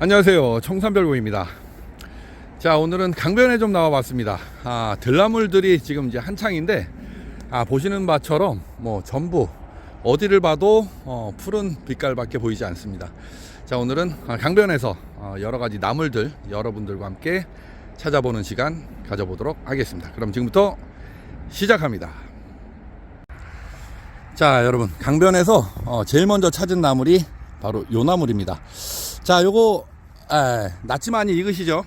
안녕하세요. 청산별고입니다. 자, 오늘은 강변에 좀 나와 봤습니다. 아, 들나물들이 지금 이제 한창인데, 아, 보시는 바처럼 뭐 전부 어디를 봐도 어, 푸른 빛깔밖에 보이지 않습니다. 자, 오늘은 아, 강변에서 어, 여러 가지 나물들 여러분들과 함께 찾아보는 시간 가져보도록 하겠습니다. 그럼 지금부터 시작합니다. 자, 여러분, 강변에서 어, 제일 먼저 찾은 나물이 바로 요 나물입니다. 자, 요거 에, 많이 익으시죠?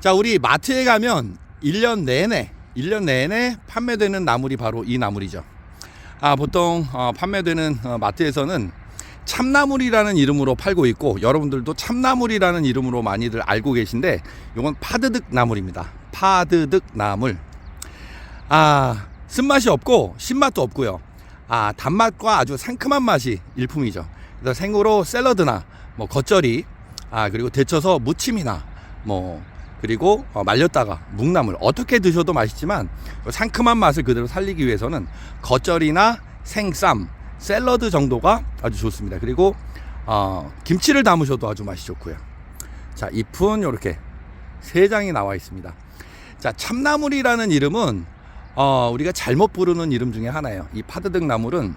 자, 우리 마트에 가면 1년 내내 1년 내내 판매되는 나물이 바로 이 나물이죠. 아, 보통 어, 판매되는 어, 마트에서는 참나물이라는 이름으로 팔고 있고 여러분들도 참나물이라는 이름으로 많이들 알고 계신데 이건 파드득 나물입니다. 파드득 나물. 아, 쓴맛이 없고 신맛도 없고요. 아, 단맛과 아주 상큼한 맛이 일품이죠. 그래서 생으로 샐러드나 뭐 겉절이 아 그리고 데쳐서 무침이나 뭐 그리고 어, 말렸다가 묵나물 어떻게 드셔도 맛있지만 그 상큼한 맛을 그대로 살리기 위해서는 겉절이나 생쌈 샐러드 정도가 아주 좋습니다. 그리고 어, 김치를 담으셔도 아주 맛이 좋고요. 자 잎은 이렇게 세 장이 나와 있습니다. 자 참나물이라는 이름은 어, 우리가 잘못 부르는 이름 중에 하나예요. 이 파드득 나물은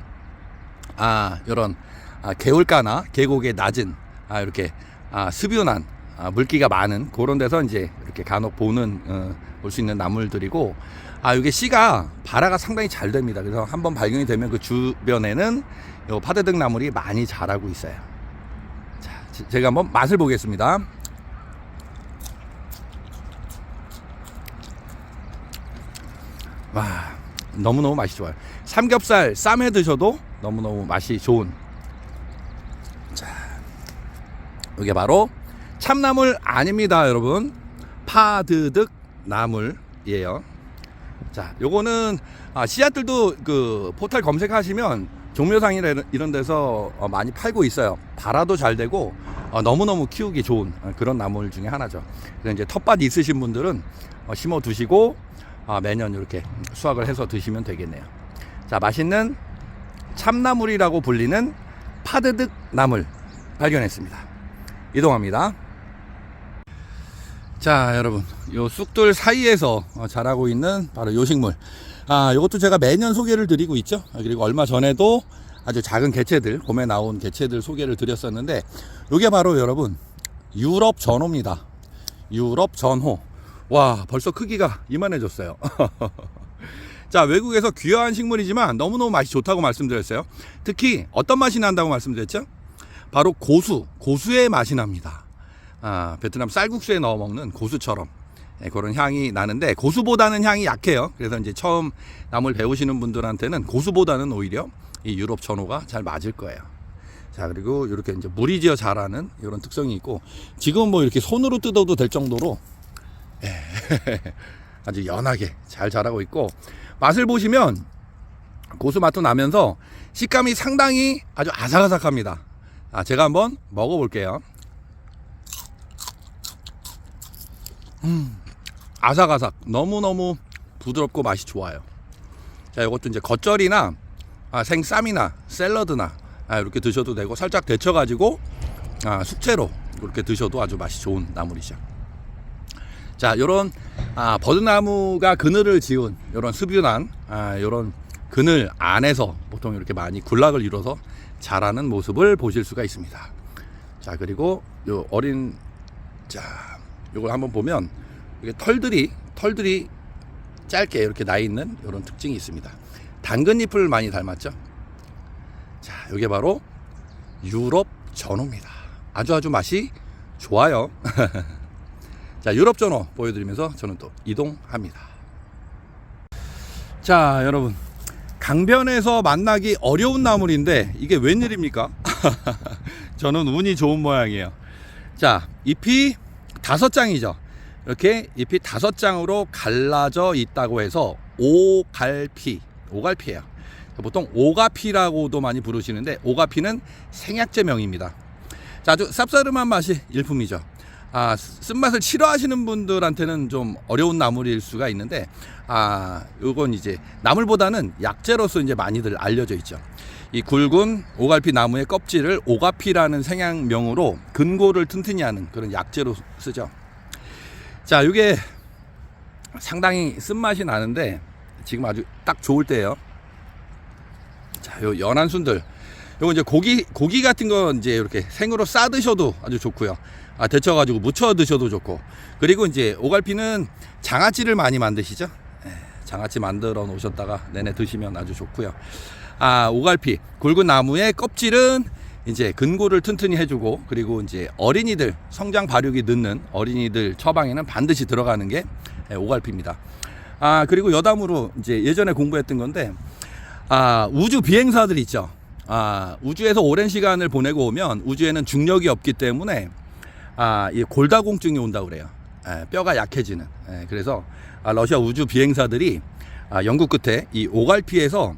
아 이런 아, 개울가나 계곡의 낮은 아, 이렇게 아, 습유난 아, 물기가 많은 그런 데서 이제 이렇게 간혹 보는 어, 볼 수 있는 나물들이고 아 이게 씨가 발화가 상당히 잘 됩니다. 그래서 한번 발견이 되면 그 주변에는 요 파드득 나물이 많이 자라고 있어요. 자, 제- 제가 한번 맛을 보겠습니다. 와 너무너무 맛이 좋아요. 삼겹살 쌈해 드셔도 너무너무 맛이 좋은 이게 바로 참나물 아닙니다, 여러분. 파드득 나물이에요. 자, 요거는 아, 씨앗들도 그 포털 검색하시면 종묘상이나 이런- 데서 어, 많이 팔고 있어요. 발화도 잘 되고 어, 너무너무 키우기 좋은 어, 그런 나물 중에 하나죠. 그래서 이제 텃밭 있으신 분들은 어, 심어 두시고 아, 매년 이렇게 수확을 해서 드시면 되겠네요. 자, 맛있는 참나물이라고 불리는 파드득 나물 발견했습니다. 이동합니다. 자, 여러분, 요 쑥들 사이에서 어, 자라고 있는 바로 요 식물. 아, 요것도 제가 매년 소개를 드리고 있죠. 아, 그리고 얼마 전에도 아주 작은 개체들, 봄에 나온 개체들 소개를 드렸었는데, 요게 바로 여러분, 유럽 전호입니다. 유럽 전호. 와, 벌써 크기가 이만해졌어요. 자, 외국에서 귀화한 식물이지만 너무너무 맛이 좋다고 말씀드렸어요. 특히 어떤 맛이 난다고 말씀드렸죠? 바로 고수, 고수의 맛이 납니다. 아, 베트남 쌀국수에 넣어 먹는 고수처럼 예, 그런 향이 나는데 고수보다는 향이 약해요. 그래서 이제 처음 나물 배우시는 분들한테는 고수보다는 오히려 이 유럽 전호가 잘 맞을 거예요. 자, 그리고 이렇게 이제 물이 지어 자라는 이런 특성이 있고 지금 뭐 이렇게 손으로 뜯어도 될 정도로 예, 아주 연하게 잘 자라고 있고 맛을 보시면 고수 맛도 나면서 식감이 상당히 아주 아삭아삭합니다. 아, 제가 한번 먹어볼게요. 음, 아삭아삭. 너무너무 부드럽고 맛이 좋아요. 자, 이것도 이제 겉절이나 아, 생쌈이나 샐러드나 아, 이렇게 드셔도 되고 살짝 데쳐가지고 아, 숙제로 이렇게 드셔도 아주 맛이 좋은 나물이죠. 자, 요런 아, 버드나무가 그늘을 지운 요런 습유난 아, 요런 그늘 안에서 보통 이렇게 많이 군락을 이뤄서 자라는 모습을 보실 수가 있습니다. 자, 그리고 요 어린 자, 요걸 한번 보면 이게 털들이 털들이 짧게 이렇게 나 있는 이런 특징이 있습니다. 당근잎을 많이 닮았죠? 자, 요게 바로 유럽 전어입니다. 아주 아주 맛이 좋아요. 자, 유럽 전어 보여드리면서 저는 또 이동합니다. 자, 여러분. 강변에서 만나기 어려운 나물인데 이게 웬일입니까? 저는 운이 좋은 모양이에요. 자, 잎이 다섯 장이죠. 이렇게 잎이 다섯 장으로 갈라져 있다고 해서 오갈피, 오갈피예요. 보통 오가피라고도 많이 부르시는데 오가피는 생약제명입니다. 자, 아주 쌉싸름한 맛이 일품이죠. 아, 쓴맛을 싫어하시는 분들한테는 좀 어려운 나물일 수가 있는데, 아, 요건 이제 나물보다는 약재로서 이제 많이들 알려져 있죠. 이 굵은 오갈피 나무의 껍질을 오가피라는 생양명으로 근고를 튼튼히 하는 그런 약재로 쓰죠. 자, 이게 상당히 쓴맛이 나는데 지금 아주 딱 좋을 때예요. 자, 요 연한 순들. 요거 이제 고기 고기 같은 거 이제 이렇게 생으로 싸 드셔도 아주 좋고요. 아, 데쳐 가지고 무쳐 드셔도 좋고. 그리고 이제 오갈피는 장아찌를 많이 만드시죠? 예, 장아찌 만들어 놓으셨다가 내내 드시면 아주 좋고요. 아, 오갈피 굵은 나무의 껍질은 이제 근고를 튼튼히 해주고 그리고 이제 어린이들 성장 발육이 늦는 어린이들 처방에는 반드시 들어가는 게 예, 오갈피입니다. 아 그리고 여담으로 이제 예전에 공부했던 건데 아 우주 비행사들 있죠. 아 우주에서 오랜 시간을 보내고 오면 우주에는 중력이 없기 때문에 아 이 골다공증이 온다 그래요. 예, 뼈가 약해지는. 예, 그래서 아, 러시아 우주 비행사들이 아, 연구 끝에 이 오갈피에서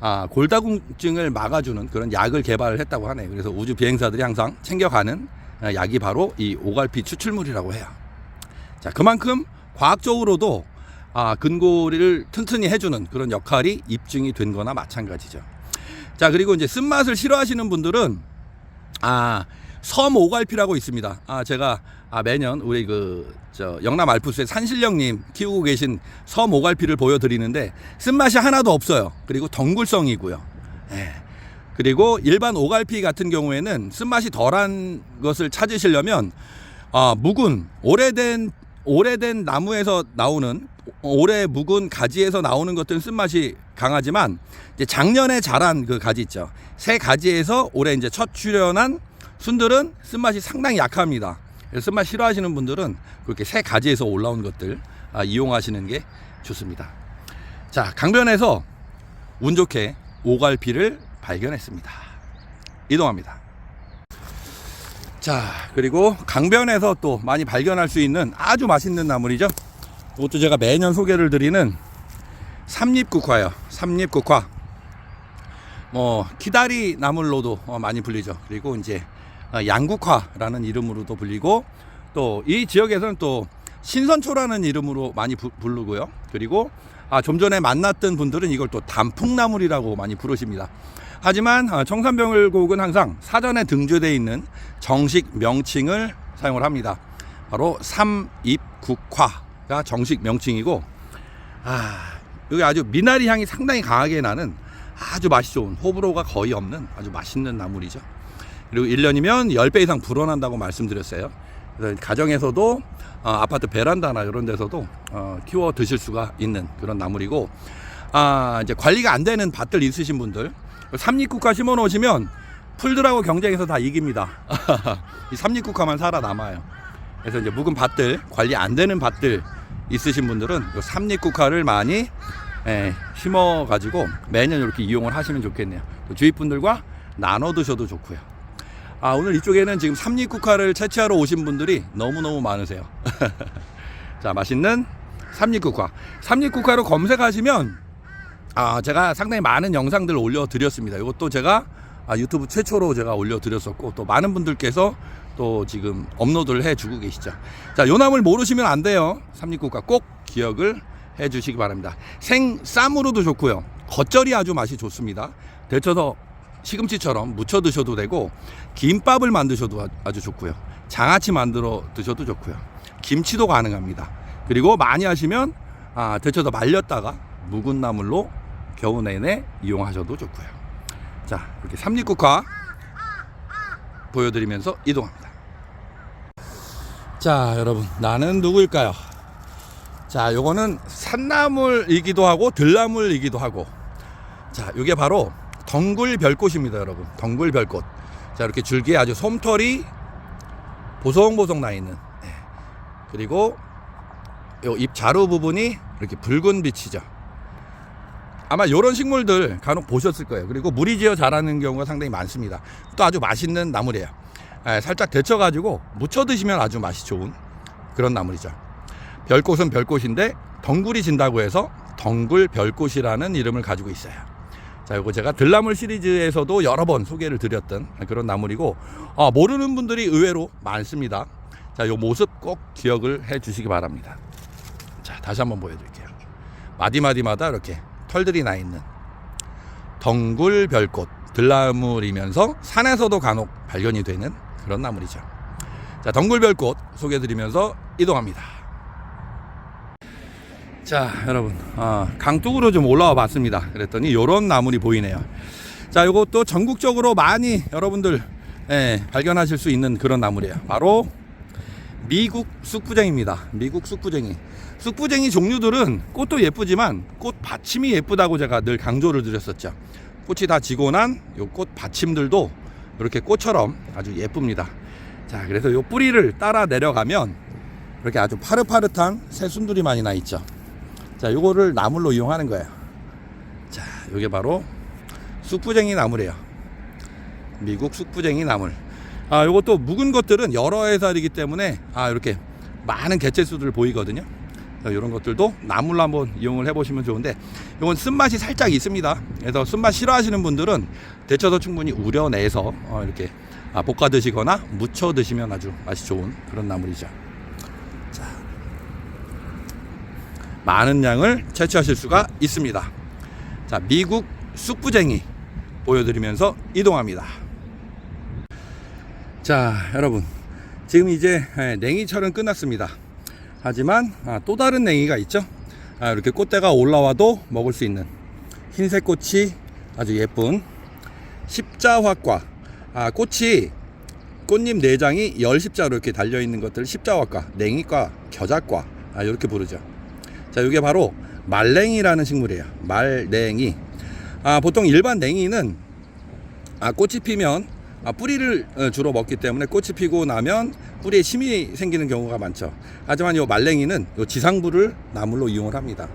아, 골다공증을 막아주는 그런 약을 개발을 했다고 하네요. 그래서 우주 비행사들이 항상 챙겨가는 아, 약이 바로 이 오갈피 추출물이라고 해요. 자, 그만큼 과학적으로도 아, 근고를 튼튼히 해주는 그런 역할이 입증이 된 거나 마찬가지죠. 자, 그리고 이제 쓴맛을 싫어하시는 분들은 아, 섬 오갈피라고 있습니다. 아, 제가 아, 매년 우리 그, 저, 영남 알프스의 산신령님 키우고 계신 섬 오갈피를 보여드리는데 쓴맛이 하나도 없어요. 그리고 덩굴성이고요. 예. 그리고 일반 오갈피 같은 경우에는 쓴맛이 덜한 것을 찾으시려면 아, 묵은 오래된 오래된 나무에서 나오는 오래 묵은 가지에서 나오는 것들은 쓴맛이 강하지만 이제 작년에 자란 그 가지 있죠. 새 가지에서 올해 이제 첫 출현한 순들은 쓴맛이 상당히 약합니다. 쓴맛 싫어하시는 분들은 그렇게 새 가지에서 올라온 것들 아, 이용하시는 게 좋습니다. 자, 강변에서 운 좋게 오갈피를 발견했습니다. 이동합니다. 자, 그리고 강변에서 또 많이 발견할 수 있는 아주 맛있는 나물이죠. 이것도 제가 매년 소개를 드리는 삼립국화예요. 삼립국화. 뭐 기다리 나물로도 어, 많이 불리죠. 그리고 이제 어, 양국화라는 이름으로도 불리고 또 이 지역에서는 또 신선초라는 이름으로 많이 부, 부르고요. 그리고 아, 좀 전에 만났던 분들은 이걸 또 단풍나물이라고 많이 부르십니다. 하지만 어, 청산병을곡은 항상 사전에 등재되어 있는 정식 명칭을 사용을 합니다. 바로 삼입국화 가 정식 명칭이고 아 여기 아주 미나리 향이 상당히 강하게 나는 아주 맛이 좋은 호불호가 거의 없는 아주 맛있는 나물이죠. 그리고 1년이면 10배 이상 불어난다고 말씀드렸어요. 그래서 가정에서도 어, 아파트 베란다나 이런 데서도 어, 키워 드실 수가 있는 그런 나물이고 아 이제 관리가 안 되는 밭들 있으신 분들 삼립국화 심어 놓으시면 풀들하고 경쟁해서 다 이깁니다. 이 삼립국화만 살아남아요. 그래서 이제 묵은 밭들 관리 안 되는 밭들 있으신 분들은 이 삼립국화를 많이 예, 심어 가지고 매년 이렇게 이용을 하시면 좋겠네요. 또 주위 분들과 나눠 드셔도 좋고요. 아 오늘 이쪽에는 지금 삼립국화를 채취하러 오신 분들이 너무 너무 많으세요. 자 맛있는 삼립국화. 삼립국화로 검색하시면 아 제가 상당히 많은 영상들을 올려 드렸습니다. 이것도 제가 아, 유튜브 최초로 제가 올려 드렸었고 또 많은 분들께서 또 지금 업로드를 해주고 계시죠. 자, 요 나물 모르시면 안 돼요. 삼립국화 꼭 기억을 해주시기 바랍니다. 생 쌈으로도 좋고요. 겉절이 아주 맛이 좋습니다. 데쳐서 시금치처럼 무쳐 드셔도 되고 김밥을 만드셔도 아- 아주 좋고요. 장아찌 만들어 드셔도 좋고요. 김치도 가능합니다. 그리고 많이 하시면 아, 데쳐서 말렸다가 묵은 나물로 겨우 내내 이용하셔도 좋고요. 자, 이렇게 삼립국화 보여드리면서 이동합니다. 자, 여러분, 나는 누구일까요? 자, 요거는 산나물이기도 하고 들나물이기도 하고, 자, 요게 바로 덩굴 별꽃입니다, 여러분. 덩굴 별꽃. 자, 이렇게 줄기에 아주 솜털이 보송보송 나 있는. 예. 그리고 요잎 자루 부분이 이렇게 붉은 빛이죠. 아마 이런 식물들 간혹 보셨을 거예요. 그리고 물이 지어 자라는 경우가 상당히 많습니다. 또 아주 맛있는 나물이에요. 예, 살짝 데쳐가지고 무쳐 드시면 아주 맛이 좋은 그런 나물이죠. 별꽃은 별꽃인데 덩굴이 진다고 해서 덩굴 별꽃이라는 이름을 가지고 있어요. 자, 이거 제가 들나물 시리즈에서도 여러 번 소개를 드렸던 그런 나물이고 아, 모르는 분들이 의외로 많습니다. 자, 요 모습 꼭 기억을 해 주시기 바랍니다. 자, 다시 한번 보여드릴게요. 마디마디마다 이렇게 털들이 나 있는 덩굴 별꽃 들나물이면서 산에서도 간혹 발견이 되는 그런 나물이죠. 자, 덩굴별꽃 소개해드리면서 이동합니다. 자, 여러분, 어, 강둑으로 좀 올라와 봤습니다. 그랬더니 이런 나물이 보이네요. 자, 이것도 전국적으로 많이 여러분들 예, 발견하실 수 있는 그런 나물이에요. 바로 미국 쑥부쟁입니다. 미국 쑥부쟁이. 쑥부쟁이 종류들은 꽃도 예쁘지만 꽃 받침이 예쁘다고 제가 늘 강조를 드렸었죠. 꽃이 다 지고 난 요 꽃 받침들도 이렇게 꽃처럼 아주 예쁩니다. 자, 그래서 요 뿌리를 따라 내려가면 이렇게 아주 파릇파릇한 새순들이 많이 나 있죠. 자, 요거를 나물로 이용하는 거예요. 자, 요게 바로 쑥부쟁이 나물이에요. 미국 쑥부쟁이 나물. 아, 요것도 묵은 것들은 여러 해살이기 때문에 아, 이렇게 많은 개체수들 보이거든요. 이런 것들도 나물로 한번 이용을 해보시면 좋은데 이건 쓴맛이 살짝 있습니다. 그래서 쓴맛 싫어하시는 분들은 데쳐서 충분히 우려내서 어, 이렇게 아, 볶아 드시거나 무쳐 드시면 아주 맛이 좋은 그런 나물이죠. 자, 많은 양을 채취하실 수가 있습니다. 자, 미국 쑥부쟁이 보여드리면서 이동합니다. 자, 여러분. 지금 이제 예, 냉이철은 끝났습니다. 하지만 아, 또 다른 냉이가 있죠. 아, 이렇게 꽃대가 올라와도 먹을 수 있는 흰색 꽃이 아주 예쁜 십자화과. 아, 꽃이 꽃잎 내장이 열 십자로 이렇게 달려 있는 것들 십자화과, 냉이과, 겨자과 아, 이렇게 부르죠. 자, 이게 바로 말냉이라는 식물이에요. 말냉이. 아, 보통 일반 냉이는 아, 꽃이 피면 아, 뿌리를 어, 주로 먹기 때문에 꽃이 피고 나면 뿌리에 심이 생기는 경우가 많죠. 하지만 이 말랭이는 요 지상부를 나물로 이용을 합니다.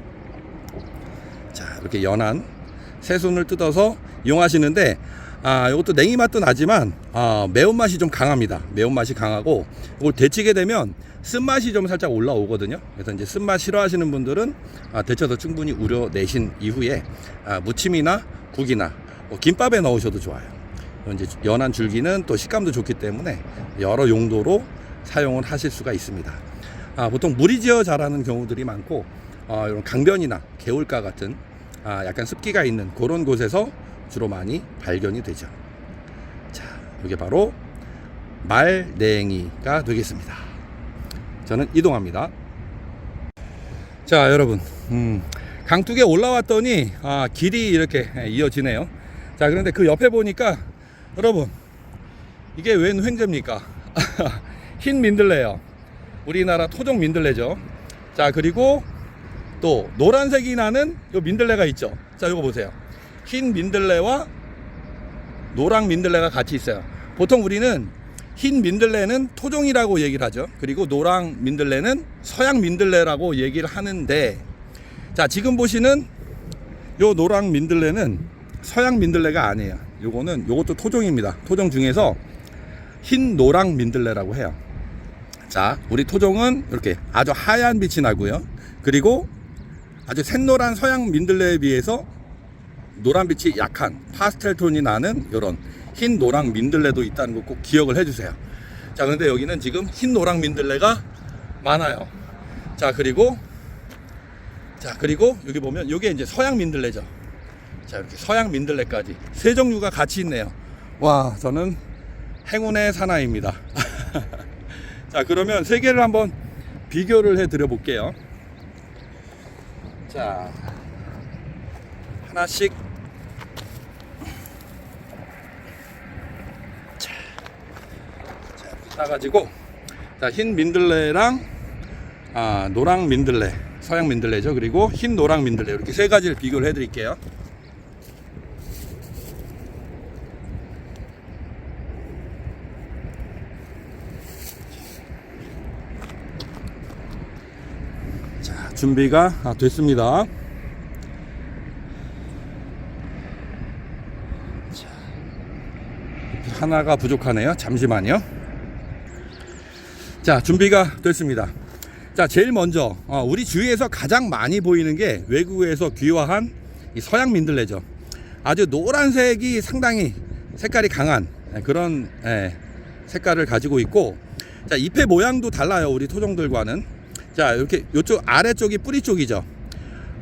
자, 이렇게 연한 새순을 뜯어서 이용하시는데 아, 이것도 냉이 맛도 나지만 아, 매운맛이 좀 강합니다. 매운맛이 강하고 이걸 데치게 되면 쓴맛이 좀 살짝 올라오거든요. 그래서 이제 쓴맛 싫어하시는 분들은 아, 데쳐서 충분히 우려내신 이후에 아, 무침이나 국이나 뭐 김밥에 넣으셔도 좋아요. 이제 연한 줄기는 또 식감도 좋기 때문에 여러 용도로 사용을 하실 수가 있습니다. 아, 보통 물이 지어 자라는 경우들이 많고 아, 이런 강변이나 개울가 같은 아, 약간 습기가 있는 그런 곳에서 주로 많이 발견이 되죠. 자, 이게 바로 말냉이가 되겠습니다. 저는 이동합니다. 자, 여러분, 음, 강둑에 올라왔더니 아, 길이 이렇게 이어지네요. 자, 그런데 그 옆에 보니까 여러분, 이게 웬 횡재입니까? 흰 민들레요. 우리나라 토종 민들레죠. 자, 그리고 또 노란색이 나는 요 민들레가 있죠. 자, 이거 보세요. 흰 민들레와 노랑 민들레가 같이 있어요. 보통 우리는 흰 민들레는 토종이라고 얘기를 하죠. 그리고 노랑 민들레는 서양 민들레라고 얘기를 하는데 자, 지금 보시는 요 노랑 민들레는 서양 민들레가 아니에요. 요거는 요것도 토종입니다. 토종 중에서 흰 노랑 민들레라고 해요. 자, 우리 토종은 이렇게 아주 하얀 빛이 나고요. 그리고 아주 샛노란 서양 민들레에 비해서 노란 빛이 약한 파스텔 톤이 나는 이런 흰 노랑 민들레도 있다는 거 꼭 기억을 해주세요. 자, 그런데 여기는 지금 흰 노랑 민들레가 많아요. 자, 그리고 자, 그리고 여기 보면 이게 이제 서양 민들레죠. 자, 이렇게 서양 민들레까지 세 종류가 같이 있네요. 와, 저는 행운의 사나이입니다. 자, 그러면 세 개를 한번 비교를 해 드려 볼게요. 자, 하나씩 자, 자 이렇게 따가지고 자, 흰 민들레랑 아, 노랑 민들레, 서양 민들레죠. 그리고 흰 노랑 민들레 이렇게 세 가지를 비교를 해 드릴게요. 자, 준비가 아, 됐습니다. 자, 하나가 부족하네요. 잠시만요. 자, 준비가 됐습니다. 자, 제일 먼저 어, 우리 주위에서 가장 많이 보이는 게 외국에서 귀화한 이 서양 민들레죠. 아주 노란색이 상당히 색깔이 강한 예, 그런 예, 색깔을 가지고 있고 자, 잎의 모양도 달라요. 우리 토종들과는. 자, 이렇게 이쪽 아래쪽이 뿌리 쪽이죠.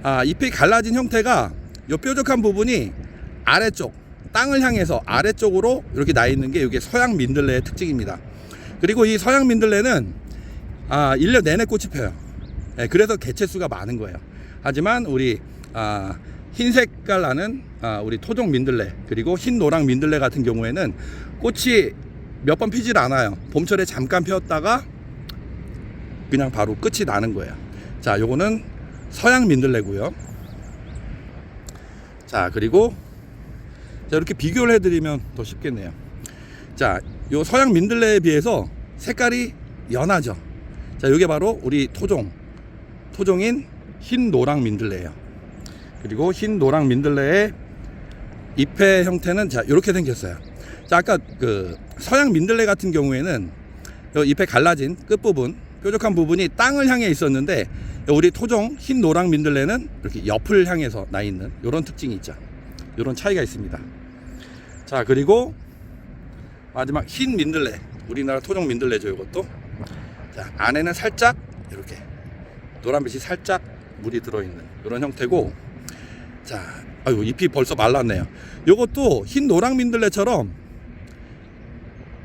아, 잎이 갈라진 형태가 요 뾰족한 부분이 아래쪽 땅을 향해서 아래쪽으로 이렇게 나 있는 게 이게 서양 민들레의 특징입니다. 그리고 이 서양 민들레는 아, 1년 내내 꽃이 펴요. 예, 그래서 개체수가 많은 거예요. 하지만 우리 아, 흰 색깔 나는 아, 우리 토종 민들레 그리고 흰 노랑 민들레 같은 경우에는 꽃이 몇 번 피질 않아요. 봄철에 잠깐 피었다가 그냥 바로 끝이 나는 거예요. 자, 요거는 서양 민들레고요. 자, 그리고 자, 이렇게 비교를 해드리면 더 쉽겠네요. 자, 요 서양 민들레에 비해서 색깔이 연하죠. 자, 이게 바로 우리 토종, 토종인 흰 노랑 민들레예요. 그리고 흰 노랑 민들레의 잎의 형태는 자, 이렇게 생겼어요. 자, 아까 그 서양 민들레 같은 경우에는 요 잎에 갈라진 끝부분, 뾰족한 부분이 땅을 향해 있었는데 우리 토종 흰 노랑 민들레는 이렇게 옆을 향해서 나 있는 이런 특징이 있죠. 이런 차이가 있습니다. 자, 그리고 마지막 흰 민들레. 우리나라 토종 민들레죠, 이것도. 자, 안에는 살짝 이렇게 노란빛이 살짝 물이 들어있는 이런 형태고, 자, 아유 잎이 벌써 말랐네요. 이것도 흰 노랑 민들레처럼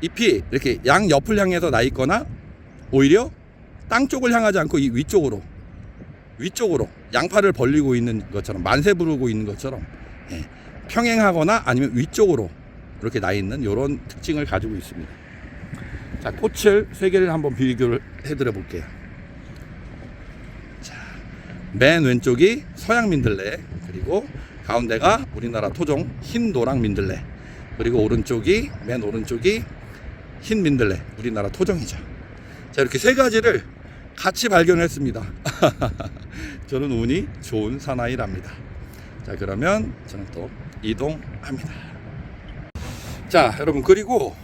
잎이 이렇게 양 옆을 향해서 나 있거나 오히려 땅 쪽을 향하지 않고 이 위쪽으로 위쪽으로 양팔을 벌리고 있는 것처럼 만세 부르고 있는 것처럼 예, 평행하거나 아니면 위쪽으로 이렇게 나 있는 이런 특징을 가지고 있습니다. 자, 꽃을 세 개를 한번 비교를 해드려 볼게요. 자, 맨 왼쪽이 서양 민들레, 그리고 가운데가 우리나라 토종 흰 노랑 민들레, 그리고 오른쪽이 맨 오른쪽이 흰 민들레, 우리나라 토종이죠. 자, 이렇게 세 가지를 같이 발견했습니다. 저는 운이 좋은 사나이랍니다. 자, 그러면 저는 또 이동합니다. 자, 여러분 그리고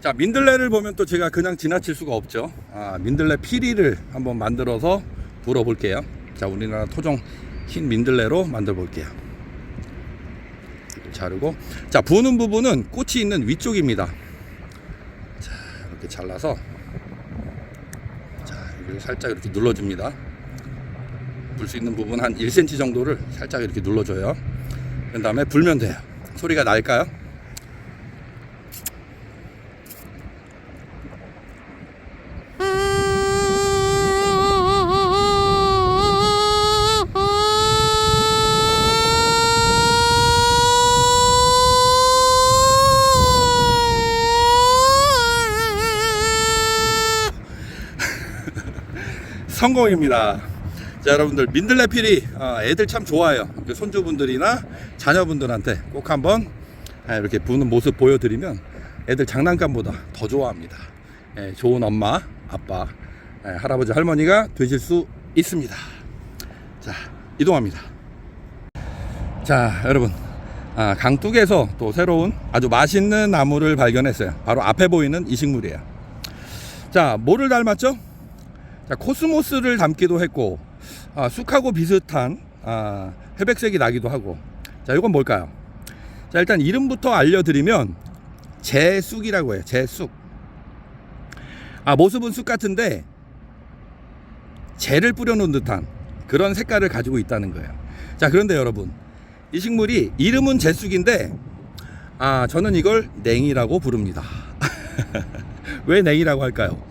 자 민들레를 보면 또 제가 그냥 지나칠 수가 없죠. 아, 민들레 피리를 한번 만들어서 불어 볼게요. 자, 우리나라 토종 흰 민들레로 만들어 볼게요. 자르고 자 부는 부분은 꽃이 있는 위쪽입니다. 자, 이렇게 잘라서 자, 여기를 살짝 이렇게 눌러줍니다. 불 수 있는 부분 한 1cm 정도를 살짝 이렇게 눌러줘요. 그 다음에 불면 돼요. 소리가 날까요? 성공입니다. 자, 여러분들 민들레 피리 아, 애들 참 좋아요. 그 손주분들이나 자녀분들한테 꼭 한번 아, 이렇게 부는 모습 보여드리면 애들 장난감보다 더 좋아합니다. 예, 좋은 엄마, 아빠, 예, 할아버지, 할머니가 되실 수 있습니다. 자, 이동합니다. 자, 여러분. 아, 강둑에서 또 새로운 아주 맛있는 나무를 발견했어요. 바로 앞에 보이는 이 식물이에요. 자, 뭐를 닮았죠? 자, 코스모스를 닮기도 했고, 아, 쑥하고 비슷한 아, 회백색이 나기도 하고. 자, 이건 뭘까요? 자, 일단 이름부터 알려드리면 제쑥이라고 해요. 제쑥. 아, 모습은 쑥 같은데 재를 뿌려놓은 듯한 그런 색깔을 가지고 있다는 거예요. 자, 그런데 여러분, 이 식물이 이름은 제쑥인데 아, 저는 이걸 냉이라고 부릅니다. 왜 냉이라고 할까요?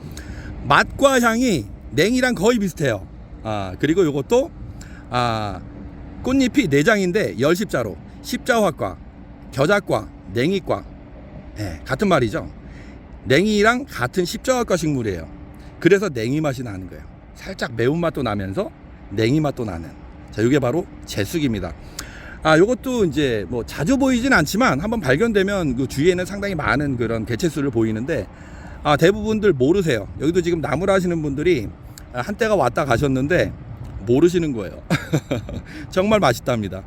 맛과 향이 냉이랑 거의 비슷해요. 아, 그리고 이것도 아, 꽃잎이 네 장인데 열 십자로 십자화과, 겨자과, 냉이과 예, 같은 말이죠. 냉이랑 같은 십자화과 식물이에요. 그래서 냉이 맛이 나는 거예요. 살짝 매운맛도 나면서 냉이 맛도 나는. 자, 이게 바로 제쑥입니다. 아, 요것도 이제 뭐 자주 보이진 않지만 한번 발견되면 그 주위에는 상당히 많은 그런 개체수를 보이는데 아, 대부분들 모르세요. 여기도 지금 나무를 하시는 분들이 아, 한때가 왔다 가셨는데 모르시는 거예요. 정말 맛있답니다.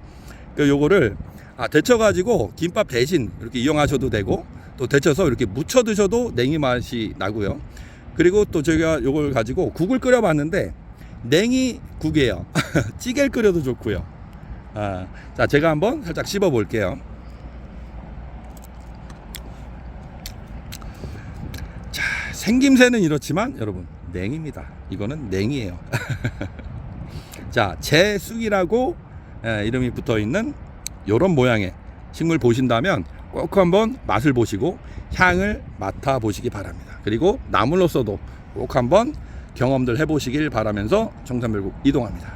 그 요거를 아, 데쳐가지고 김밥 대신 이렇게 이용하셔도 되고 또 데쳐서 이렇게 무쳐 드셔도 냉이 맛이 나고요. 그리고 또 저희가 요걸 가지고 국을 끓여봤는데 냉이 국이에요. 찌개를 끓여도 좋고요. 아, 자 제가 한번 살짝 씹어 볼게요. 자 생김새는 이렇지만 여러분 냉입니다. 이거는 냉이에요. 자 제쑥이라고 에, 이름이 붙어 있는 요런 모양의 식물 보신다면 꼭 한번 맛을 보시고 향을 맡아 보시기 바랍니다. 그리고 나물로서도 꼭 한번 경험들 해보시길 바라면서 정산별국 이동합니다.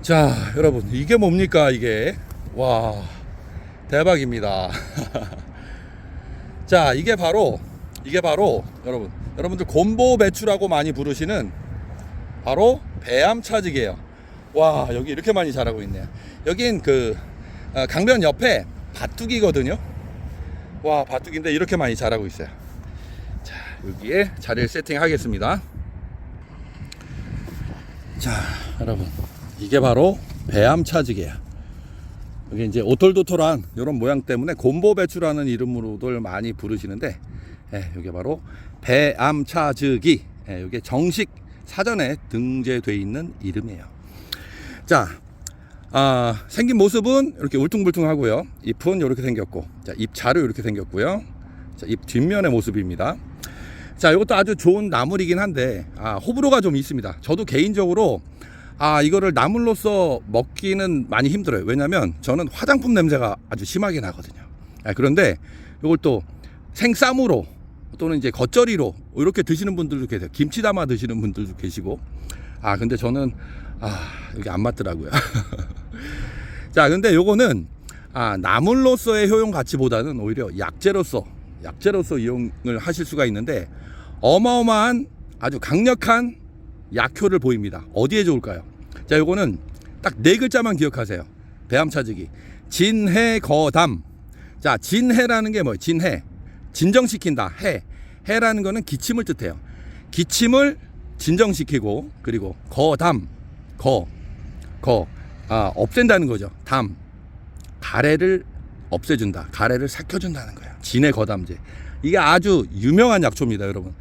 자, 여러분 이게 뭡니까 이게? 와, 대박입니다. 자, 이게 바로 이게 바로 여러분 여러분들 곰보 배추라고 많이 부르시는 바로 배암 차직이에요. 와, 여기 이렇게 많이 자라고 있네요. 여긴 그 어, 강변 옆에 밭두기거든요. 와, 밭두기인데 이렇게 많이 자라고 있어요. 자, 여기에 자리를 세팅하겠습니다. 자, 여러분. 이게 바로 배암 차직이에요. 여기 이제 오톨도톨한 이런 모양 때문에 곰보 배추라는 이름으로들 많이 부르시는데, 예, 이게 바로 배암 차직이, 예, 이게 정식 사전에 등재되어 있는 이름이에요. 자, 아, 생긴 모습은 이렇게 울퉁불퉁하고요. 잎은 이렇게 생겼고, 자, 잎 자루 이렇게 생겼고요. 자, 잎 뒷면의 모습입니다. 자, 이것도 아주 좋은 나물이긴 한데, 아, 호불호가 좀 있습니다. 저도 개인적으로, 아, 이거를 나물로서 먹기는 많이 힘들어요. 왜냐면 저는 화장품 냄새가 아주 심하게 나거든요. 아, 그런데 이걸 또 생쌈으로 또는 이제 겉절이로 이렇게 드시는 분들도 계세요. 김치 담아 드시는 분들도 계시고. 아, 근데 저는, 아, 이게 안 맞더라고요. 자, 근데 요거는, 아, 나물로서의 효용 가치보다는 오히려 약재로서, 약재로서 이용을 하실 수가 있는데, 어마어마한 아주 강력한 약효를 보입니다. 어디에 좋을까요? 자, 요거는 딱 네 글자만 기억하세요. 배암 차지기. 진해 거담. 자, 진해라는 게 뭐예요? 진해. 진정시킨다. 해. 해라는 거는 기침을 뜻해요. 기침을 진정시키고 그리고 거담. 거. 거. 아, 없앤다는 거죠. 담. 가래를 없애준다. 가래를 삭혀준다는 거예요. 진해 거담제. 이게 아주 유명한 약초입니다, 여러분.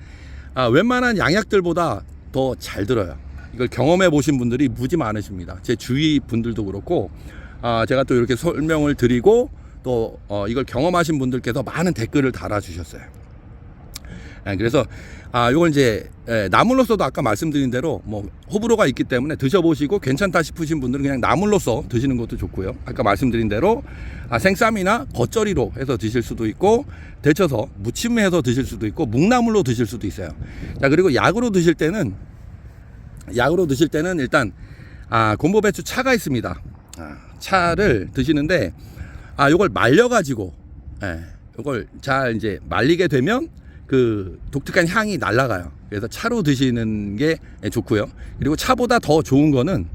아, 웬만한 양약들보다 더 잘 들어요. 이걸 경험해 보신 분들이 무지 많으십니다. 제 주위 분들도 그렇고, 아, 제가 또 이렇게 설명을 드리고, 또, 어, 이걸 경험하신 분들께서 많은 댓글을 달아주셨어요. 예, 그래서, 아, 요걸 이제, 예, 나물로서도 아까 말씀드린 대로, 뭐, 호불호가 있기 때문에 드셔보시고 괜찮다 싶으신 분들은 그냥 나물로서 드시는 것도 좋고요. 아까 말씀드린 대로, 아, 생쌈이나 겉절이로 해서 드실 수도 있고, 데쳐서 무침해서 드실 수도 있고, 묵나물로 드실 수도 있어요. 자, 그리고 약으로 드실 때는, 약으로 드실 때는 일단, 아, 곰보배추 차가 있습니다. 아, 차를 드시는데, 아, 요걸 말려가지고, 예, 요걸 잘 이제 말리게 되면 그 독특한 향이 날아가요. 그래서 차로 드시는 게 좋고요. 그리고 차보다 더 좋은 거는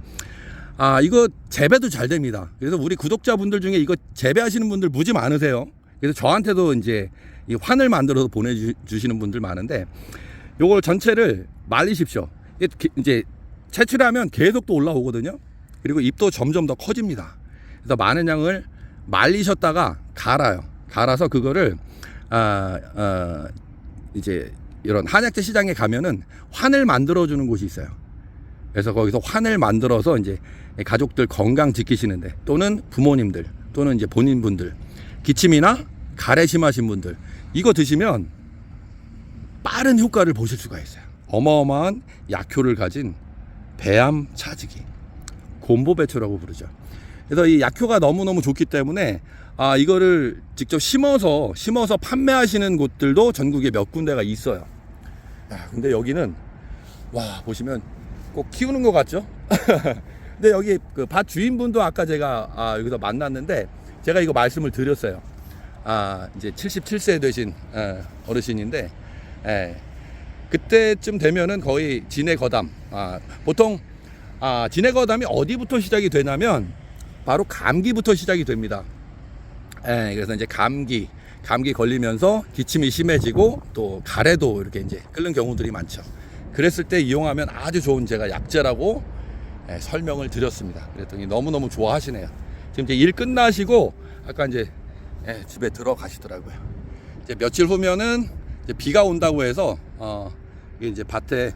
아, 이거 재배도 잘 됩니다. 그래서 우리 구독자분들 중에 이거 재배하시는 분들 무지 많으세요. 그래서 저한테도 이제 이 환을 만들어서 보내주시는 분들 많은데 요걸 전체를 말리십시오. 이제 채취하면 계속 또 올라오거든요. 그리고 잎도 점점 더 커집니다. 그래서 많은 양을 말리셨다가 갈아요. 갈아서 그거를 아, 어, 이제 이런 한약재 시장에 가면은 환을 만들어 주는 곳이 있어요. 그래서 거기서 환을 만들어서 이제 가족들 건강 지키시는데 또는 부모님들 또는 이제 본인분들 기침이나 가래 심하신 분들 이거 드시면 빠른 효과를 보실 수가 있어요. 어마어마한 약효를 가진 배암 차지기 곰보배추라고 부르죠. 그래서 이 약효가 너무너무 좋기 때문에 아 이거를 직접 심어서 심어서 판매하시는 곳들도 전국에 몇 군데가 있어요. 야, 근데 여기는 와 보시면 꼭 키우는 것 같죠? 근데 여기 그 밭 주인분도 아까 제가 아, 여기서 만났는데 제가 이거 말씀을 드렸어요. 아 이제 77세 되신 예, 어르신인데 예, 그때쯤 되면은 거의 진해 거담. 아, 보통 아, 진해 거담이 어디부터 시작이 되냐면 바로 감기부터 시작이 됩니다. 예, 그래서 이제 감기, 감기 걸리면서 기침이 심해지고 또 가래도 이렇게 이제 끓는 경우들이 많죠. 그랬을 때 이용하면 아주 좋은 제가 약재라고 예, 설명을 드렸습니다. 그랬더니 너무너무 좋아하시네요. 지금 이제 일 끝나시고 아까 이제 예, 집에 들어가시더라고요. 이제 며칠 후면은 이제 비가 온다고 해서 어, 이제 밭에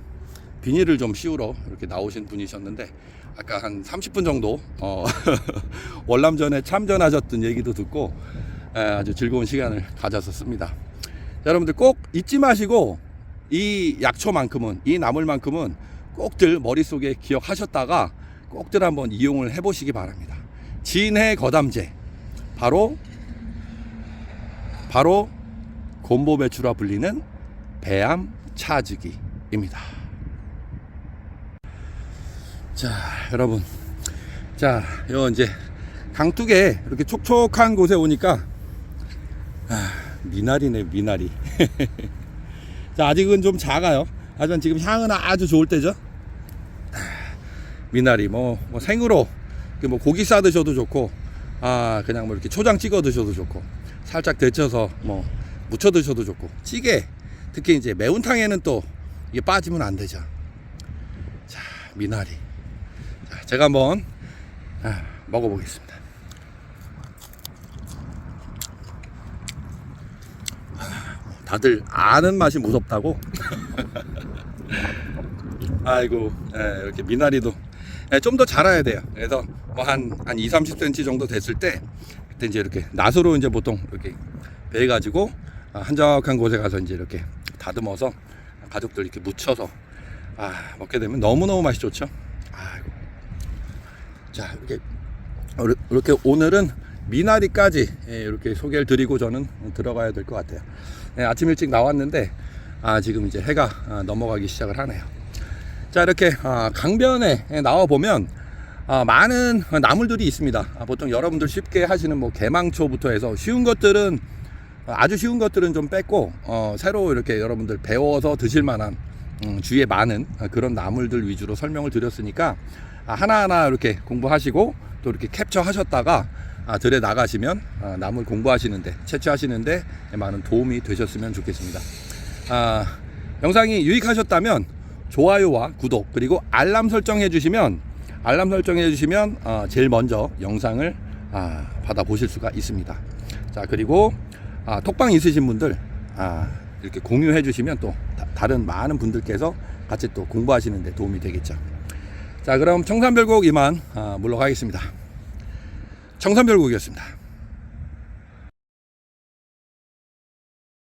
비닐을 좀 씌우러 이렇게 나오신 분이셨는데 아까 한 30분 정도 어, 월남전에 참전하셨던 얘기도 듣고 에, 아주 즐거운 시간을 가졌었습니다. 자, 여러분들 꼭 잊지 마시고 이 약초만큼은 이 나물만큼은 꼭들 머릿속에 기억하셨다가 꼭들 한번 이용을 해보시기 바랍니다. 진해 거담제 바로 바로 곰보 배추라 불리는 배암 차즈기입니다. 자, 여러분. 자, 요 이제 강둑에 이렇게 촉촉한 곳에 오니까 아, 미나리네, 미나리. 자, 아직은 좀 작아요. 하지만 지금 향은 아주 좋을 때죠. 아, 미나리 뭐, 뭐 생으로 뭐 고기 싸 드셔도 좋고 아 그냥 뭐 이렇게 초장 찍어 드셔도 좋고 살짝 데쳐서 뭐 무쳐 드셔도 좋고 찌개 특히 이제 매운탕에는 또 이게 빠지면 안 되죠. 자 미나리 자, 제가 한번 아, 먹어보겠습니다. 아, 다들 아는 맛이 무섭다고. 아이고 예, 이렇게 미나리도 좀더 자라야 돼요. 그래서 뭐한한 2, 30cm 정도 됐을 때 그때 이제 이렇게 낫으로 이제 보통 이렇게 베 가지고 아, 한적한 곳에 가서 이제 이렇게 다듬어서 가족들 이렇게 묻혀서 아, 먹게 되면 너무너무 맛이 좋죠. 아이고. 자, 이렇게 이렇- 이렇게 오늘은 미나리까지 예, 이렇게 소개를 드리고 저는 들어가야 될 것 같아요. 예, 아침 일찍 나왔는데 아, 지금 이제 해가 아, 넘어가기 시작을 하네요. 자 이렇게 아, 강변에 나와 보면 아, 많은 나물들이 있습니다. 아, 보통 여러분들 쉽게 하시는 뭐 개망초부터 해서 쉬운 것들은 아주 쉬운 것들은 좀 뺐고 어, 새로 이렇게 여러분들 배워서 드실 만한 음, 주위에 많은 아, 그런 나물들 위주로 설명을 드렸으니까 아, 하나하나 이렇게 공부하시고 또 이렇게 캡처하셨다가 아, 들에 나가시면 아, 나물 공부하시는데 채취하시는데 많은 도움이 되셨으면 좋겠습니다. 아, 영상이 유익하셨다면 좋아요와 구독 그리고 알람 설정해 주시면 알람 설정해 주시면 어, 제일 먼저 영상을 아, 받아 보실 수가 있습니다. 자 그리고 아, 톡방 있으신 분들 아, 이렇게 공유해 주시면 또 다, 른 많은 분들께서 같이 또 공부하시는데 도움이 되겠죠. 자 그럼 청산별곡 이만 아, 물러가겠습니다. 청산별곡이었습니다.